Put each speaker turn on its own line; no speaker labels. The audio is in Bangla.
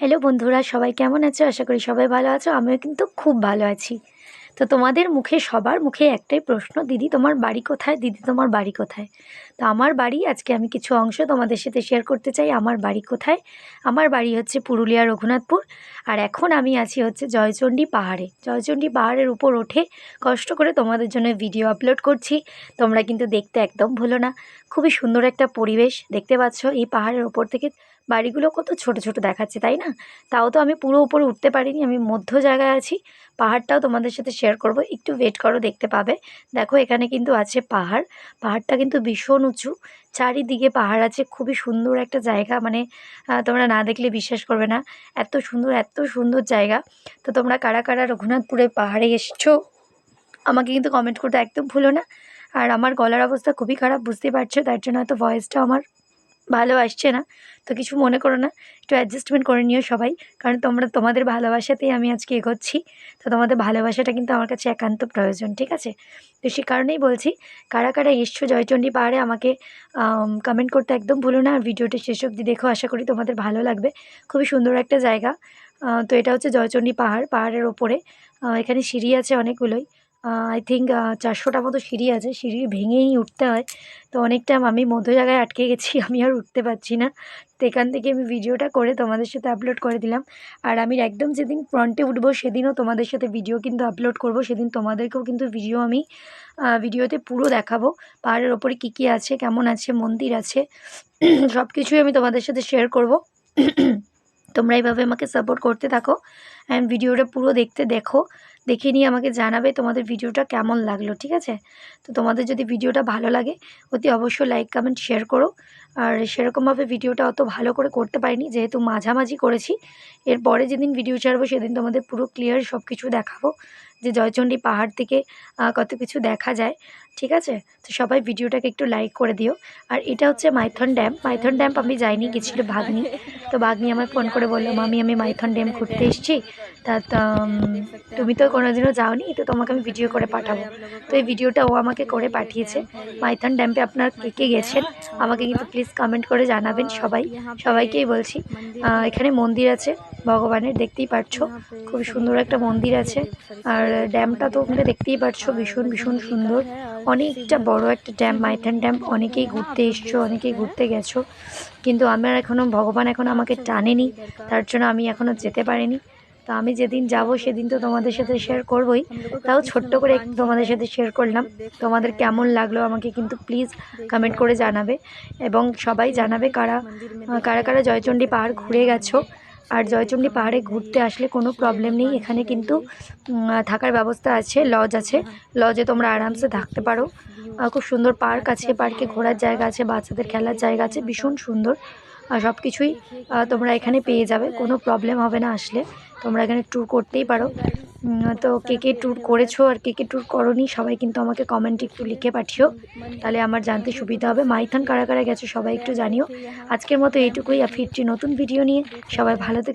হ্যালো বন্ধুরা, সবাই কেমন আছো? আশা করি সবাই ভালো আছো। আমিও কিন্তু খুব ভালো আছি। তো তোমাদের মুখে সবার মুখে একটাই প্রশ্ন, দিদি, তোমার বাড়ি কোথায়? দিদি, তোমার বাড়ি কোথায়? তো আমার বাড়ি, আজকে আমি কিছু অংশ তোমাদের সাথে শেয়ার করতে চাই। আমার বাড়ি কোথায়? আমার বাড়ি হচ্ছে পুরুলিয়া, রঘুনাথপুর। আর এখন আমি আছি হচ্ছে জয়চণ্ডী পাহাড়ে। জয়চণ্ডী পাহাড়ের উপর ওঠে কষ্ট করে তোমাদের জন্য ভিডিও আপলোড করছি। তোমরা কিন্তু দেখতে একদম ভুলো না। খুবই সুন্দর একটা পরিবেশ। দেখতে পাচ্ছ, এই পাহাড়ের ওপর থেকে বাড়িগুলো কত ছোট ছোট দেখাচ্ছে, তাই না? তাও তো আমি পুরো উপরে উঠতে পারিনি, আমি মধ্য জায়গায় আছি। পাহাড়টাও তোমাদের সাথে শেয়ার করব, একটু ওয়েট করো, দেখতে পাবে। দেখো এখানে কিন্তু আছে পাহাড়, পাহাড়টা কিন্তু ভীষণ উঁচু। চারিদিকে পাহাড় আছে, খুবই সুন্দর একটা জায়গা মানে তোমরা না দেখলে বিশ্বাস করবে না। এত সুন্দর এত সুন্দর জায়গা। তো তোমরা কারা কারা রঘুনাথপুরে পাহাড়ে এসছো, আমাকে কিন্তু কমেন্ট করতে একদম ভুলো না। আর আমার গলার অবস্থা খুবই খারাপ বুঝতে পারছ, তার জন্য হয়তো ভয়েসটা আমার ভালো আসছে না, তো কিছু মনে করো না, একটু অ্যাডজাস্টমেন্ট করে নিও সবাই, কারণ তোমরা তোমাদের ভালোবাসাতেই আমি আজকে এগোচ্ছি, তো তোমাদের ভালোবাসাটা কিন্তু আমার কাছে একান্ত প্রয়োজন, ঠিক আছে? তো সে কারণেই বলছি, কারা কারা এসছো জয়চণ্ডী পাহাড়ে আমাকে কমেন্ট করতে একদম ভুলো না, আর ভিডিওটা শেষ অবধি দেখো, আশা করি তোমাদের ভালো লাগবে, খুবই সুন্দর একটা জায়গা তো এটা হচ্ছে জয়চণ্ডী পাহাড়, পাহাড়ের ওপরে এখানে সিঁড়ি আছে অনেকগুলোই আই থিঙ্ক চারশোটা মতো সিঁড়ি আছে। সিঁড়ি ভেঙেই উঠতে হয়। তো অনেকটা আমি মধ্য জায়গায় আটকে গেছি, আমি আর উঠতে পারছি না। তো এখান থেকে আমি ভিডিওটা করে তোমাদের সাথে আপলোড করে দিলাম। আর আমি একদম যেদিন ফ্রন্টে উঠবো, সেদিনও তোমাদের সাথে ভিডিও কিন্তু আপলোড করব। সেদিন তোমাদেরকেও কিন্তু ভিডিও আমি ভিডিওতে পুরো দেখাবো। পাহাড়ের ওপরে কী কী আছে, কেমন আছে, মন্দির আছে সব কিছুই আমি তোমাদের সাথে শেয়ার করব। তোমরা এইভাবে আমাকে সাপোর্ট করতে থাকো অ্যান্ড ভিডিওটা পুরো দেখতে দেখো, দেখে নিয়ে আমাকে জানাবে তোমাদের ভিডিওটা কেমন লাগল, ঠিক আছে? তো তোমাদের যদি ভিডিওটা ভালো লাগে, অতি অবশ্যই লাইক কমেন্ট শেয়ার করো। আর সেরকমভাবে ভিডিওটা অত ভালো করে করতে পারিনি, যেহেতু মাঝামাঝি করেছি, এরপরে যেদিন ভিডিও ছাড়বো সেদিন তোমাদের পুরো ক্লিয়ার সব কিছু দেখাবো। যে জয়চণ্ডী পাহাড় থেকে কত কিছু দেখা যায়, ঠিক আছে? তো সবাই ভিডিওটাকে একটু লাইক করে দিও। আর এটা হচ্ছে মাইথন ড্যাম। মাইথন ড্যাম আমি যাইনি, গেছিল ভাগ্নি। তো ভাগ্নি আমায় ফোন করে বললাম আমি আমি মাইথন ড্যাম ঘুরতে এসেছি। তা তুমি তো কোনোদিনও যাওনি, তো তোমাকে আমি ভিডিও করে পাঠাবো। তো এই ভিডিওটা ও আমাকে করে পাঠিয়েছে। মাইথন ড্যাম্পে আপনার কে কে গেছেন, আমাকে কিন্তু প্লিজ কমেন্ট করে জানাবেন সবাই। সবাইকেই বলছি এখানে মন্দির আছে, ভগবানের, দেখতেই পাচ্ছ খুব সুন্দর একটা মন্দির আছে। আর ড্যামটা তো ওখানে দেখতেই পাচ্ছ ভীষণ ভীষণ সুন্দর। অনেকটা বড় একটা ড্যাম, মাইথান ড্যাম। অনেকেই ঘুরতে এসছো, অনেকেই ঘুরতে গেছো। কিন্তু আমার এখনও ভগবান এখন আমাকে টানেনি, তার জন্য আমি এখনও যেতে পারিনি। তো আমি যেদিন যাব, সেদিন তো তোমাদের সাথে শেয়ার করবই। তাও ছোট্ট করে একটু তোমাদের সাথে শেয়ার করলাম। তোমাদের কেমন লাগল আমাকে কিন্তু প্লিজ কমেন্ট করে জানাবে। এবং সবাই জানাবে কারা কারা কারা জয়চণ্ডী পাহাড় ঘুরে গেছো। আর জয়চণ্ডী পাহাড়ে ঘুরতে আসলে কোনো প্রবলেম নেই। এখানে কিন্তু থাকার ব্যবস্থা আছে লজ আছে। লজে তোমরা আরামসে থাকতে পারো। খুব সুন্দর পার্ক আছে পার্কে ঘোরার জায়গা আছে, বাচ্চাদের খেলার জায়গা আছে, ভীষণ সুন্দর। সব কিছুই তোমরা এখানে পেয়ে যাবে, কোনো প্রবলেম হবে না আসলে। তোমরা এখানে ট্যুর করতেই পারো। তো কে কে ট্যুর করেছ আর কে কে ট্যুর করনি সবাই কিন্তু আমাকে কমেন্ট একটু লিখে পাঠিও। তাহলে আমার জানতে সুবিধা হবে। মাইথান কারা কারা গেছো সবাই একটু জানিও। আজকের মতো এইটুকুই। আর ফিরছি নতুন ভিডিও নিয়ে। সবাই ভালো থেকে